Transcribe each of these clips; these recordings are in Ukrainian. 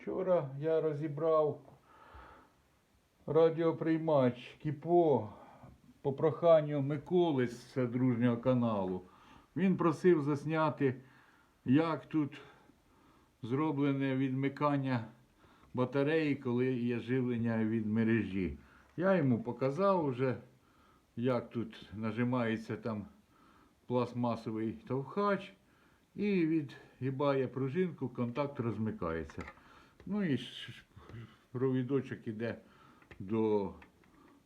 Вчора я розібрав радіоприймач Кіпо по проханню Миколи з дружнього каналу. Він просив засняти, як тут зроблене відмикання батареї, коли є живлення від мережі. Я йому показав вже, як тут нажимається там пластмасовий товхач і відгибає пружинку, контакт розмикається. Ну і провідочок іде до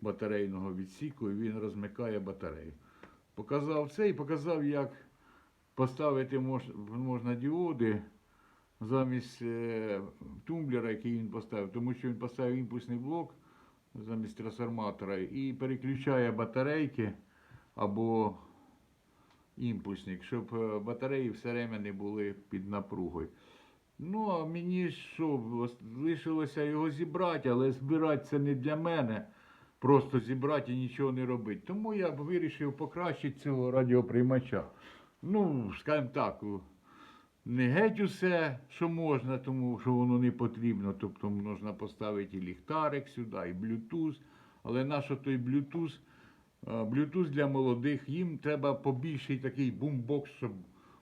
батарейного відсіку і він розмикає батарею. Показав це і показав, як поставити можна діоди замість е, тумблера, який він поставив, тому що він поставив імпульсний блок замість трансформатора і переключає батарейки або імпульсник, щоб е, батареї все время не були під напругою. Ну, а мені що, лишилося його зібрати, але збирати це не для мене. Просто зібрати і нічого не робити. Тому я б вирішив покращити цього радіоприймача. Ну, скажімо так, не геть усе, що можна, тому що воно не потрібно. Тобто можна поставити і ліхтарик сюди, і Bluetooth. Але нащо той? Е, Bluetooth для молодих, їм треба побільший такий бумбокс, щоб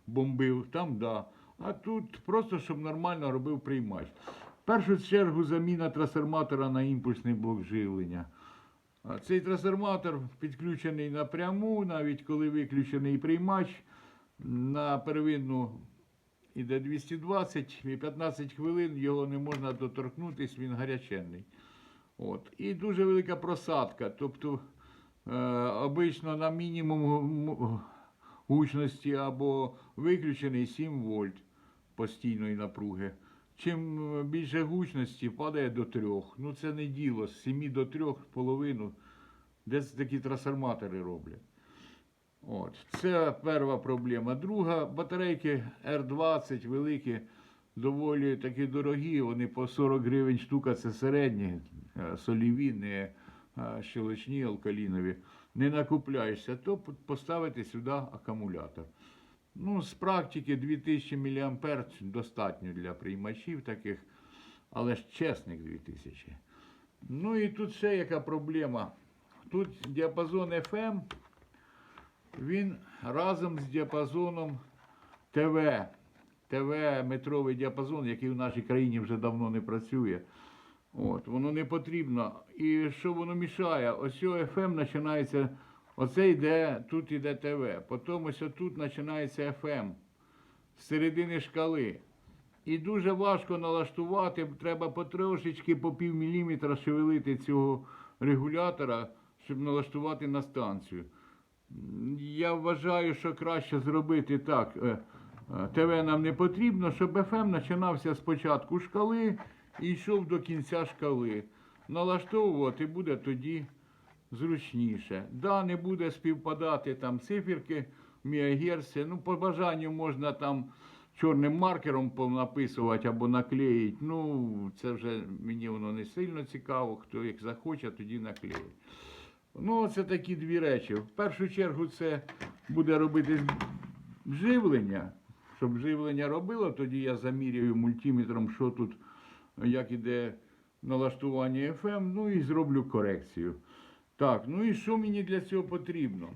бомбив. Там да. А тут просто, щоб нормально робив приймач. В першу чергу заміна трансформатора на імпульсний блок живлення. Цей трансформатор підключений напряму, навіть коли виключений приймач, на первинну іде 220 і 15 хвилин його не можна доторкнутися, він гаряченний. От. І дуже велика просадка. Тобто е, обично на мінімум гучності або виключений 7 вольт постійної напруги. Чим більше гучності падає до 3. Ну це не діло, з 7 до 3 половину. Де це такі трансформатори роблять? От. Це перша проблема. Друга, батарейки R20 великі, доволі такі дорогі, вони по 40 гривень штука, це середні, е, соліві, не е, щелочні, алкалінові. Не накупляєшся, то поставити сюди акумулятор. Ну, з практики 2000 мА достатньо для приймачів таких, але ж чесних 2000. Ну і тут ще яка проблема. Тут діапазон FM, він разом з діапазоном ТВ. ТВ метровий діапазон, який в нашій країні вже давно не працює. От, воно не потрібно. І що воно мішає? Ось FM починається, оце йде, тут йде ТВ. Потім ось тут починається FM з середини шкали. І дуже важко налаштувати, треба потрошечки по пів міліметра шевелити цього регулятора, щоб налаштувати на станцію. Я вважаю, що краще зробити так. е, е, ТВ нам не потрібно, щоб FM починався спочатку шкали і йшов до кінця шкали. Налаштовувати буде тоді зручніше. Да, не буде співпадати там циферки, мегагерці. Ну, по бажанню можна там чорним маркером понаписувати або наклеїти. Ну, це вже мені воно не сильно цікаво. Хто як захоче, тоді наклеїть. Ну, це такі дві речі. В першу чергу це буде робити живлення. Щоб живлення робило, тоді я заміряю мультиметром, що тут, як іде налаштування FM, ну і зроблю корекцію. Так, ну і що мені для цього потрібно?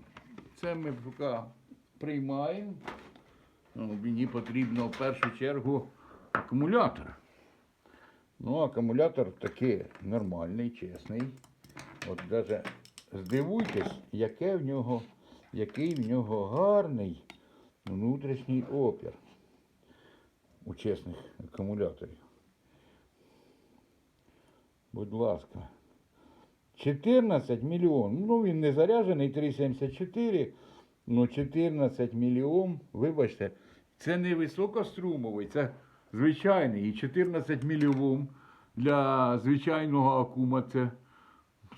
Це ми поки приймаємо. Ну, мені потрібно в першу чергу акумулятор. Ну, акумулятор такий нормальний, чесний. От даже здивуйтесь, яке в нього, який в нього гарний внутрішній опір у чесних акумуляторів. Будь ласка. 14 мільйон. Ну, він не заряджений 3,74, ну 14 мільйон, вибачте, це не високострумовий, це звичайний. І 14 мільйон для звичайного акума це,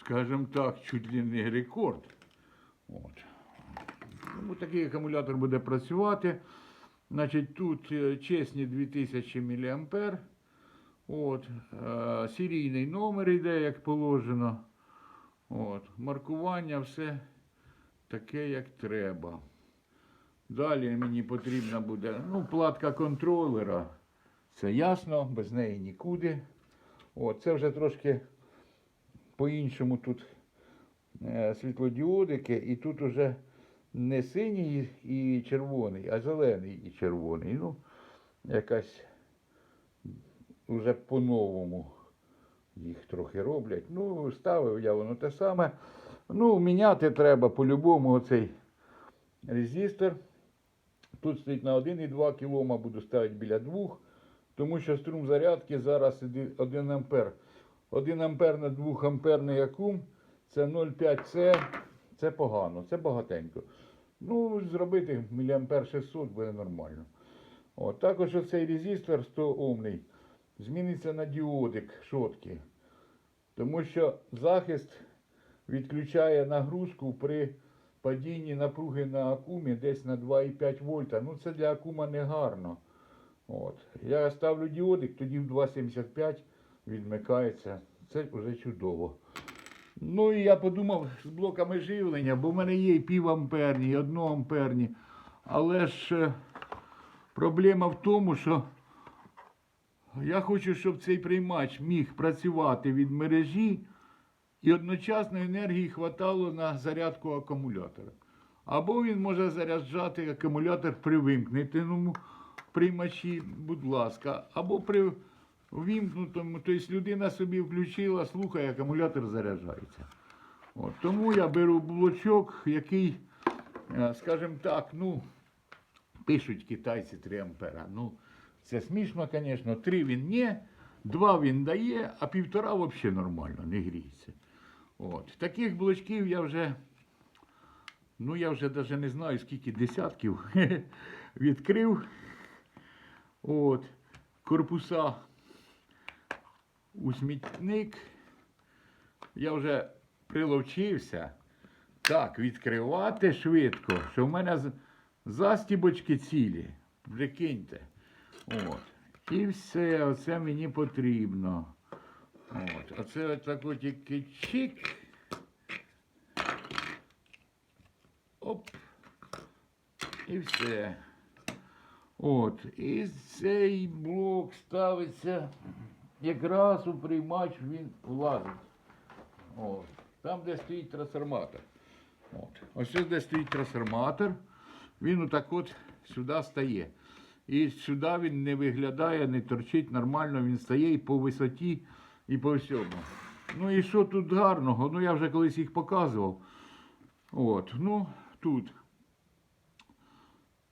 скажімо так, чуть ли не рекорд. От. Тому такий акумулятор буде працювати. Значить, тут е, чесні 2000 мА. От, е, серійний номер йде, як положено. От, маркування, все таке, як треба. Далі мені потрібна буде ну, платка контролера. Це ясно, без неї нікуди. О, це вже трошки по-іншому тут е, світлодіодики, і тут уже не синій і червоний, а зелений і червоний. Ну, якась уже по-новому їх трохи роблять. Ну, ставив я воно те саме. Ну, міняти треба по-любому оцей резистор. Тут стоїть на 1,2 кОм, буду ставити біля 2, тому що струм зарядки зараз 1 ампер. 1 ампер на 2 амперний акум це 0,5 С. Це погано, це багатенько. Ну, зробити міліампер 600 буде нормально. От, також оцей резистор 100 омний зміниться на діодик шотки. Тому що захист відключає нагрузку при падінні напруги на акумі десь на 2,5 вольта. Ну це для акума не гарно. От. Я ставлю діодик, тоді в 2,75 відмикається. Це вже чудово. Ну і я подумав з блоками живлення, бо в мене є і півамперні, і одноамперні. Але ж е, проблема в тому, що я хочу, щоб цей приймач міг працювати від мережі і одночасно енергії хватало на зарядку акумулятора. Або він може заряджати акумулятор при вимкненому приймачі, будь ласка, або при вімкнутому, тобто людина собі включила, слухає, акумулятор заряджається. От, тому я беру блочок, який, е, скажімо так, ну, пишуть китайці 3 ампера. Ну, це смішно, звісно. 3 він не, 2 він дає, а півтора взагалі нормально, не гріється. От. Таких блочків я вже, ну я вже навіть не знаю, скільки десятків відкрив. От. Корпуса у смітник. Я вже приловчився так відкривати швидко, що в мене застібочки цілі. Прикиньте. От. І все, оце мені потрібно. От. Оце от тільки чик. Оп. І все. От. І цей блок ставиться якраз у приймач він влазить. От. Там, де стоїть трансформатор. От. Ось де стоїть трансформатор, він отак от сюди стає. І сюди він не виглядає, не торчить нормально, він стає і по висоті, і по всьому. Ну і що тут гарного? Ну я вже колись їх показував. От, ну тут.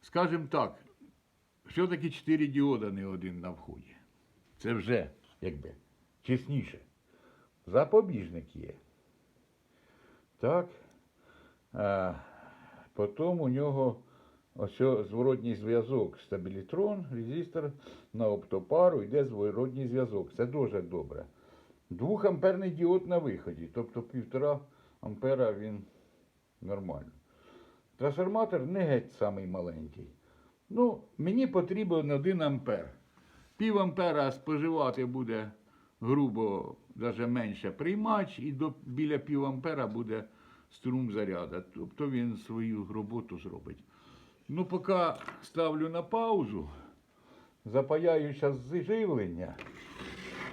Скажімо так, все-таки 4 діода не один на вході. Це вже, якби, чесніше. Запобіжник є. Так. А, потім у нього ось зворотній зв'язок. Стабілітрон, резистор на оптопару йде зворотній зв'язок. Це дуже добре. Двохамперний діод на виході, тобто півтора ампера він нормально. Трансформатор не геть самий маленький. Ну, мені потрібен 1 ампер. Пів ампера споживати буде грубо навіть менше приймач, і до, біля пів ампера буде струм заряду. Тобто він свою роботу зробить. Ну, поки ставлю на паузу, запаяю зараз живлення.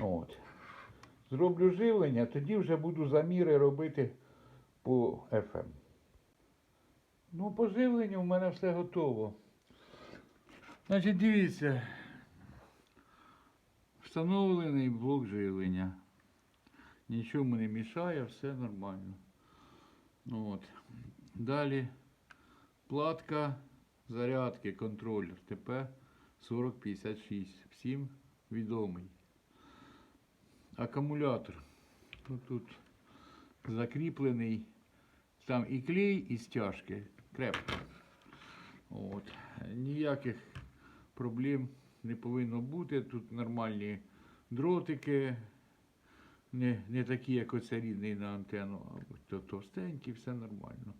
От. Зроблю живлення, тоді вже буду заміри робити по FM. Ну, по живленню в мене все готово. Значить, дивіться. Встановлений блок живлення. Нічому не мішає, все нормально. Ну, от. Далі платка зарядки, контролер ТП 4056. Всім відомий. Акумулятор. Ну, тут закріплений. Там і клей, і стяжки. Крепко. От. Ніяких проблем не повинно бути. Тут нормальні дротики, не, не такі, як оце рідний на антенну, а то товстенькі, все нормально.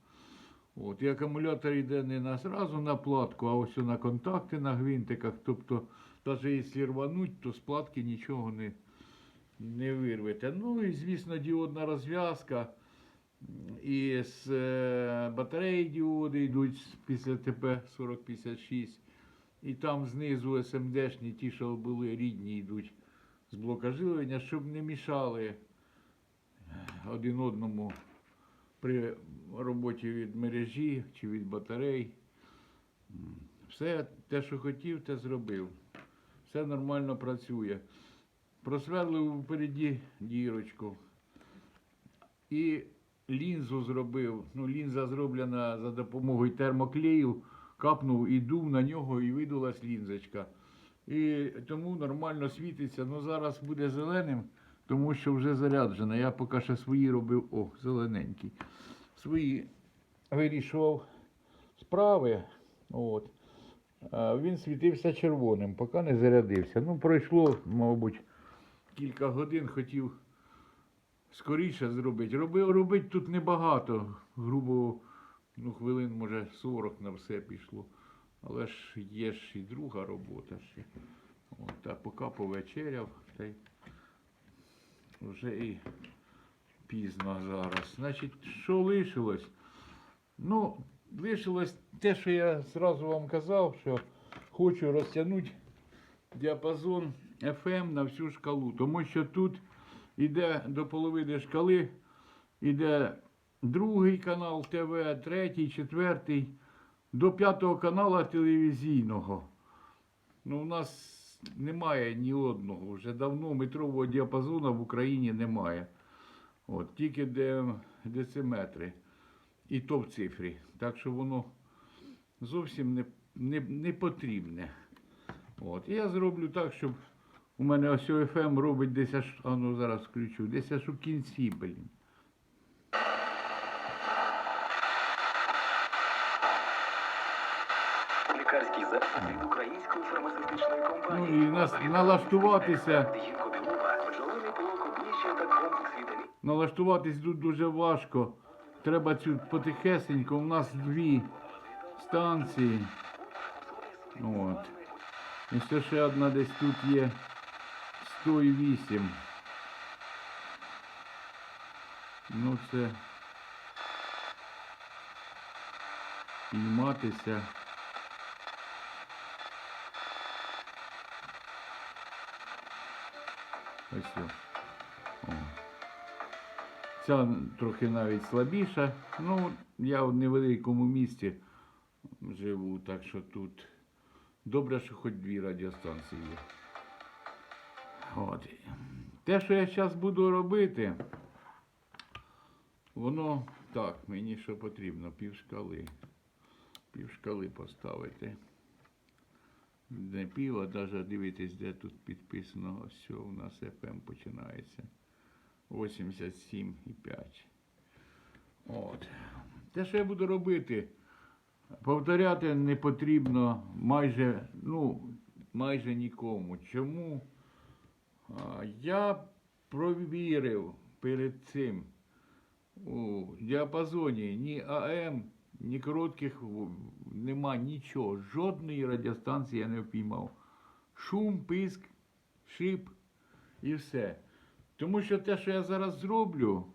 От. І акумулятор йде не на, зразу на платку, а ось на контакти на гвинтиках. Тобто, навіть якщо рвануть, то з платки нічого не, не вирвете. Ну і, звісно, діодна розв'язка. І з е, батареї діоди йдуть після ТП 4056. і там знизу СМДшні, ті, що були рідні, йдуть з блока живлення, щоб не мішали один одному при роботі від мережі чи від батарей. Все те, що хотів, те зробив. Все нормально працює. Просверлив впереді дірочку. І лінзу зробив. Ну, лінза зроблена за допомогою термоклею. Капнув і дув на нього, і видулась лінзочка. І тому нормально світиться. Ну зараз буде зеленим, тому що вже заряджена. Я поки ще свої робив. О, зелененький. Свої вирішував справи. От. Він світився червоним, поки не зарядився. Ну, пройшло, мабуть, кілька годин хотів скоріше зробити. Робив, робити тут небагато. Грубо, ну, хвилин, може, 40 на все пішло. Але ж є ж і друга робота ще. От, а поки повечеряв, та й вже і пізно зараз. Значить, що лишилось? Ну, лишилось те, що я зразу вам казав, що хочу розтягнути діапазон FM на всю шкалу. Тому що тут іде до половини шкали, іде другий канал ТВ, третій, четвертий, до п'ятого канала телевізійного. Ну, у нас немає ні одного. Вже давно метрового діапазону в Україні немає. От, тільки де, дециметри. І то в цифрі. Так що воно зовсім не, не, не потрібне. От. І я зроблю так, щоб у мене ось FM робить десь аж, а ну зараз включу, десь аж у кінці, блін. Лікарський засіб від Ну і нас налаштуватися. Налаштуватись тут дуже важко. Треба цю потихесенько. У нас дві станції. От. І ще ще одна десь тут є 108. Ну це пійматися. Ось. о. Ця трохи навіть слабіша. Ну, я в невеликому місті живу, так що тут добре, що хоч дві радіостанції є. От. Те, що я зараз буду робити, воно так, мені що потрібно, півшкали. Півшкали поставити. Не пів, а навіть дивитись, де тут підписано, ось що у нас FM починається. 87,5. От. Те, що я буду робити, повторяти не потрібно майже, ну, майже нікому. Чому? Я провірив перед цим у діапазоні ні АМ, ні коротких нема нічого. Жодної радіостанції я не впіймав. Шум, писк, шип і все. Тому що те, що я зараз зроблю,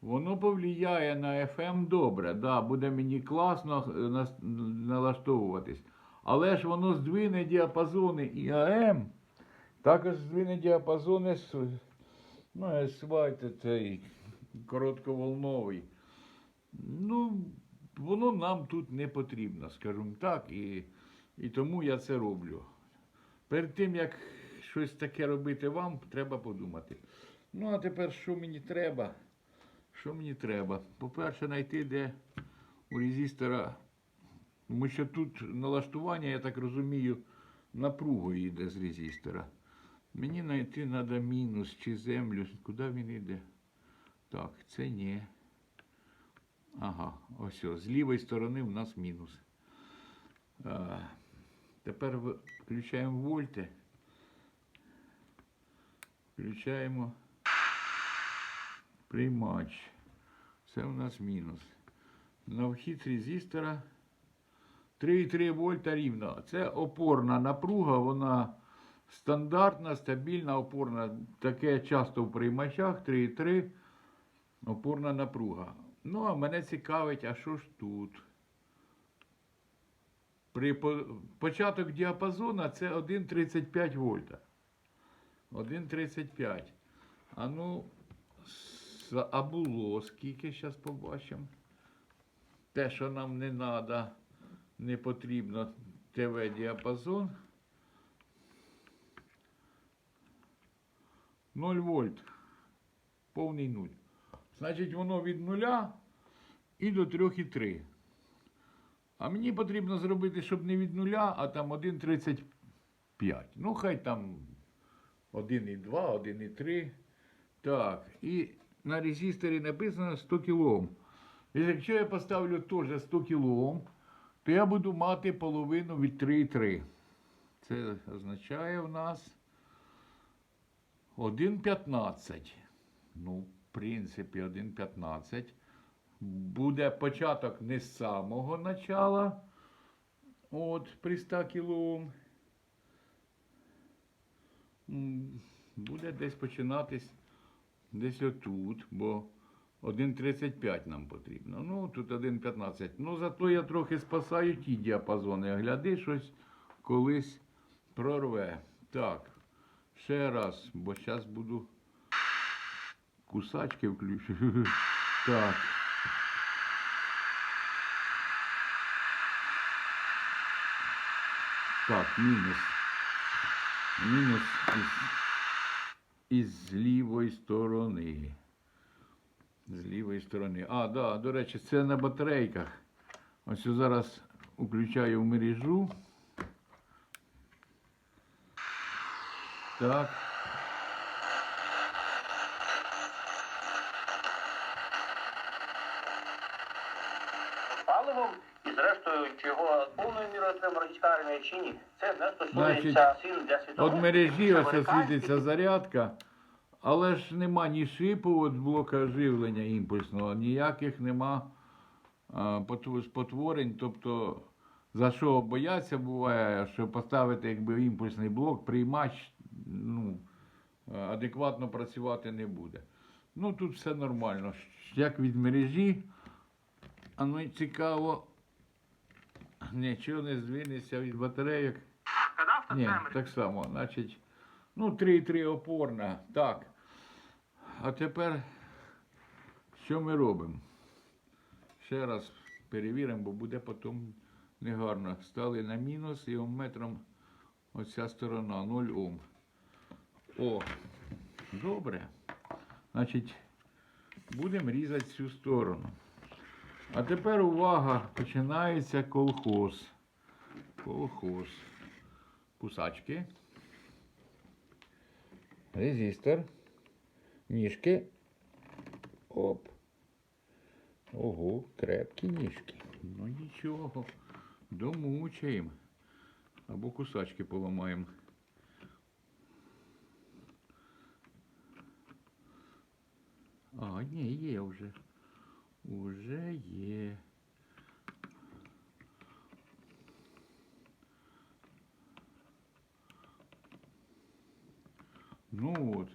воно повлияє на FM добре. Да, буде мені класно е, налаштовуватись. Але ж воно здвине діапазони і АМ, також здвине діапазони ну, свайте цей коротковолновий. Ну, воно нам тут не потрібно, скажімо так, і, і тому я це роблю. Перед тим, як щось таке робити вам, треба подумати. Ну, а тепер що мені треба? Що мені треба? По-перше, знайти, де у резистора. Тому що тут налаштування, я так розумію, напругою йде з резистора. Мені знайти треба мінус чи землю. Куди він йде? Так, це ні. Ага, ось. о, З лівої сторони у нас мінус. А, тепер включаємо вольти. Включаємо приймач. Це у нас мінус. На вхід резистора 3,3 вольта рівно. Це опорна напруга, вона стандартна, стабільна, опорна. Таке часто в приймачах 3,3 опорна напруга. Ну, а мене цікавить, а що ж тут? При по- початок діапазону це 1,35 вольта. 1,35. А ну, а було скільки, зараз побачимо. Те, що нам не треба, не потрібно ТВ-діапазон. 0 вольт. Повний нуль. Значить, воно від нуля і до 3,3. А мені потрібно зробити, щоб не від нуля, а там 1,35. Ну, хай там 1,2, 1,3. Так, і на резисторі написано 100 кОм. І якщо я поставлю теж 100 кОм, то я буду мати половину від 3,3. Це означає в нас 1,15. Ну, принципі, 1,15. Буде початок не з самого начала. От, при 100 кілоом. М, Буде десь починатись десь отут, бо 1,35 нам потрібно. Ну, тут 1,15. Ну, зато я трохи спасаю ті діапазони. Гляди, щось колись прорве. Так, ще раз, бо зараз буду кусачки включу. Так. Так, мінус. Мінус із, із лівої сторони. З лівої сторони. А, да, до речі, це на батарейках. Ось зараз включаю в мережу. Так. паливом, і зрештою, чи його повною мірою отримає російська армія чи ні, це не Значить, стосується цін для світових. От мережі ось зарядка, але ж нема ні шипу от блока живлення імпульсного, ніяких нема а, спотворень. Тобто, за що бояться буває, що поставити якби імпульсний блок, приймач ну, адекватно працювати не буде. Ну тут все нормально. Як від мережі, а ну і цікаво, нічого не здвинеться від батарейок. Ні, так само, значить, ну, 3,3 опорна. Так. А тепер що ми робимо? Ще раз перевіримо, бо буде потім негарно. Стали на мінус і омметром оця сторона 0 Ом. О, добре. Значить, будемо різати цю сторону. А тепер увага, починається колхоз. Колхоз кусачки, резистор, ніжки. Оп. Ого, крепкі ніжки. Ну нічого. Домучаємо. Або кусачки поламаємо. А, ні, є вже. Уже є. Ну от.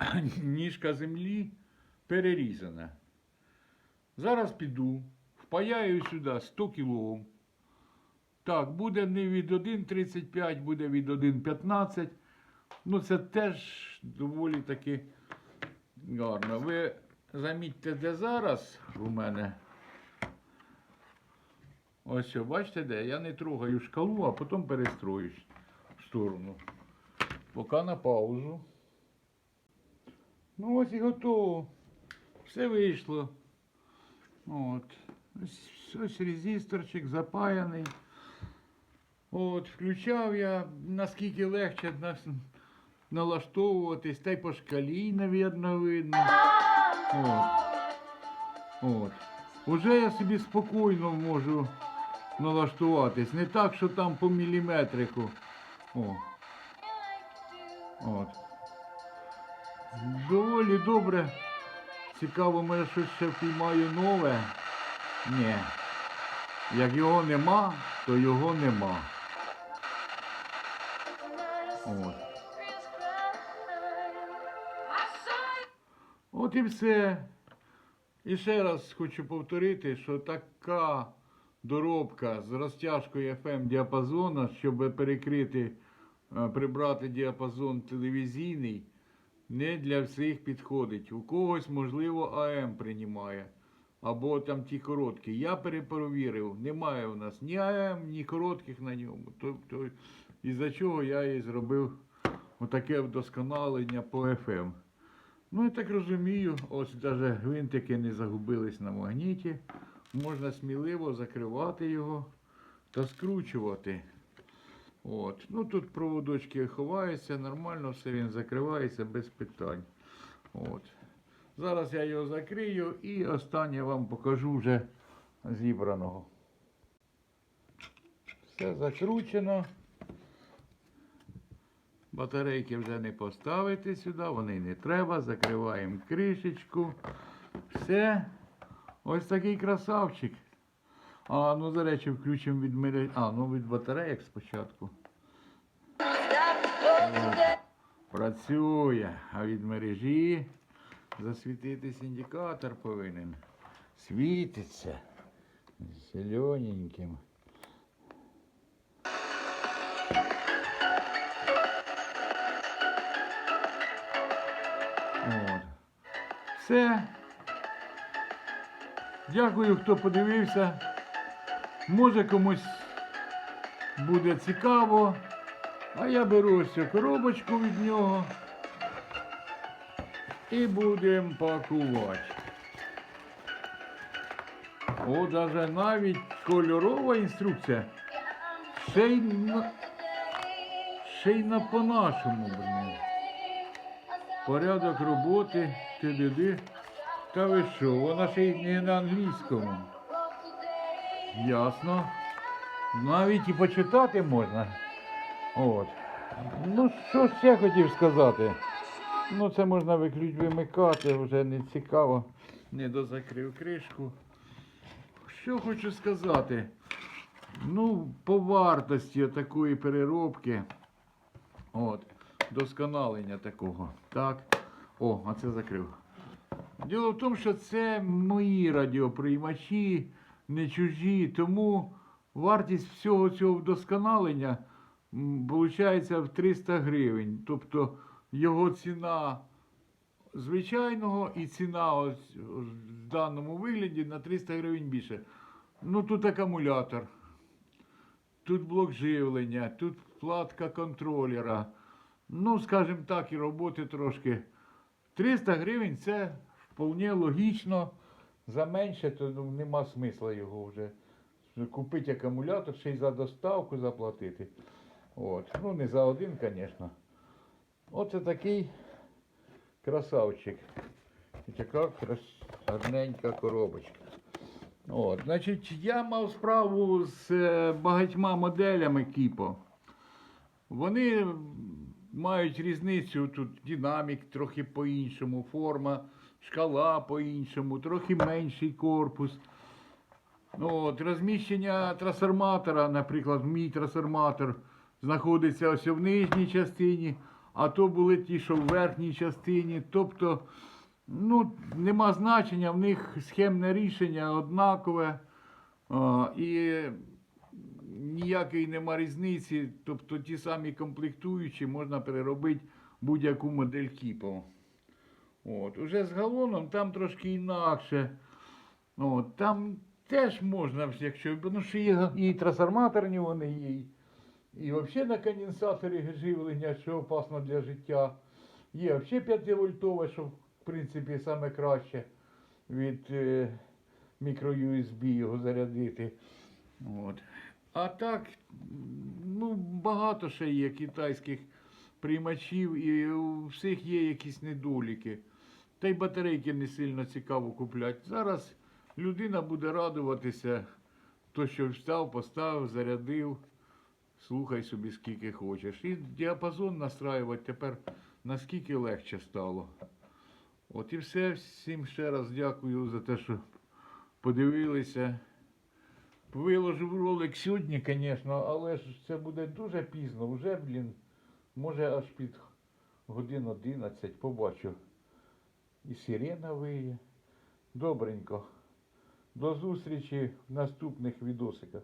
Ніжка землі перерізана. Зараз піду, впаяю сюди 100 кілом. Так, буде не від 1,35, буде від 1,15. Ну, це теж доволі таки гарно. Ви замітьте, де зараз у мене. Ось, бачите, де? Я не трогаю шкалу, а потім перестроюсь в сторону. Поки на паузу. Ну ось і готово. Все вийшло. От. Ось, ось резисторчик запаяний. От, включав я, наскільки легше налаштовуватись, та й по шкалі, навірно, видно. От. От. Уже я собі спокійно можу налаштуватись. Не так, що там по міліметрику. О. От. Доволі добре. Цікаво, може щось ще впіймаю нове. Ні. Як його нема, то його нема. От. От і все. І ще раз хочу повторити, що така доробка з розтяжкою FM діапазону, щоб перекрити, прибрати діапазон телевізійний, не для всіх підходить. У когось, можливо, АМ приймає. Або там ті короткі. Я перепровірив, немає у нас ні АМ, ні коротких на ньому. Тобто, із-за чого я і зробив отаке вдосконалення по FM. Ну, я так розумію, ось навіть гвинтики не загубились на магніті. Можна сміливо закривати його та скручувати. От. Ну, тут проводочки ховаються, нормально все він закривається без питань. От. Зараз я його закрию і останнє вам покажу вже зібраного. Все закручено. Батарейки вже не поставити сюди, вони не треба. Закриваємо кришечку. Все. Ось такий красавчик. А, ну, до речі, включимо від мережі. А, ну від батареїк спочатку. Працює. А від мережі засвітитись індикатор повинен. Світиться. Зелененьким. От. Все. Дякую, хто подивився. Може комусь буде цікаво. А я беру ось цю коробочку від нього і будемо пакувати. О, даже навіть кольорова інструкція. Ще й на, ще й на по-нашому. Порядок роботи, ти диди. Та ви що, вона ще й не на англійському. Ясно. Навіть і почитати можна. От. Ну, що ще хотів сказати? Ну, це можна вимикати, вже не цікаво. Не дозакрив кришку. Що хочу сказати? Ну, по вартості такої переробки. От, досконалення такого. Так. О, а це закрив. Діло в тому, що це мої радіоприймачі, не чужі, тому вартість всього цього вдосконалення виходить в 300 гривень. Тобто його ціна звичайного і ціна ось в даному вигляді на 300 гривень більше. Ну тут акумулятор, тут блок живлення, тут платка контролера. Ну, скажімо так, і роботи трошки. 300 гривень це вполне логічно. За менше, то ну, нема смисла його вже. Купити акумулятор, ще й за доставку заплатити. От. Ну, не за один, звісно. Оце такий красавчик. І така гарненька коробочка. От, значить, я мав справу з е, багатьма моделями Кіпо. Вони мають різницю, тут динамік трохи по-іншому, форма, шкала по-іншому, трохи менший корпус. Ну, от, розміщення трансформатора, наприклад, мій трансформатор знаходиться ось в нижній частині, а то були ті, що в верхній частині. Тобто, ну, нема значення, в них схемне рішення однакове. А, і ніякої нема різниці. Тобто ті самі комплектуючі можна переробити будь-яку модель кіпу. От. Уже з галоном там трошки інакше. От. Там теж можна, якщо ну, що є і трансформаторні вони є, і, взагалі на конденсаторі живлення, що опасно для життя. Є взагалі 5 вольтове, що в принципі саме краще від е, мікро-USB його зарядити. От. А так, ну, багато ще є китайських приймачів, і у всіх є якісь недоліки. Та й батарейки не сильно цікаво купляти. Зараз людина буде радуватися, то, що встав, поставив, зарядив, слухай собі скільки хочеш. І діапазон настраювати тепер наскільки легше стало. От і все. Всім ще раз дякую за те, що подивилися. Виложив ролик сьогодні, звісно, але ж це буде дуже пізно. Вже, блін, може аж під годин 11 побачу. І сирена виє. Добренько. До зустрічі в наступних відосиках.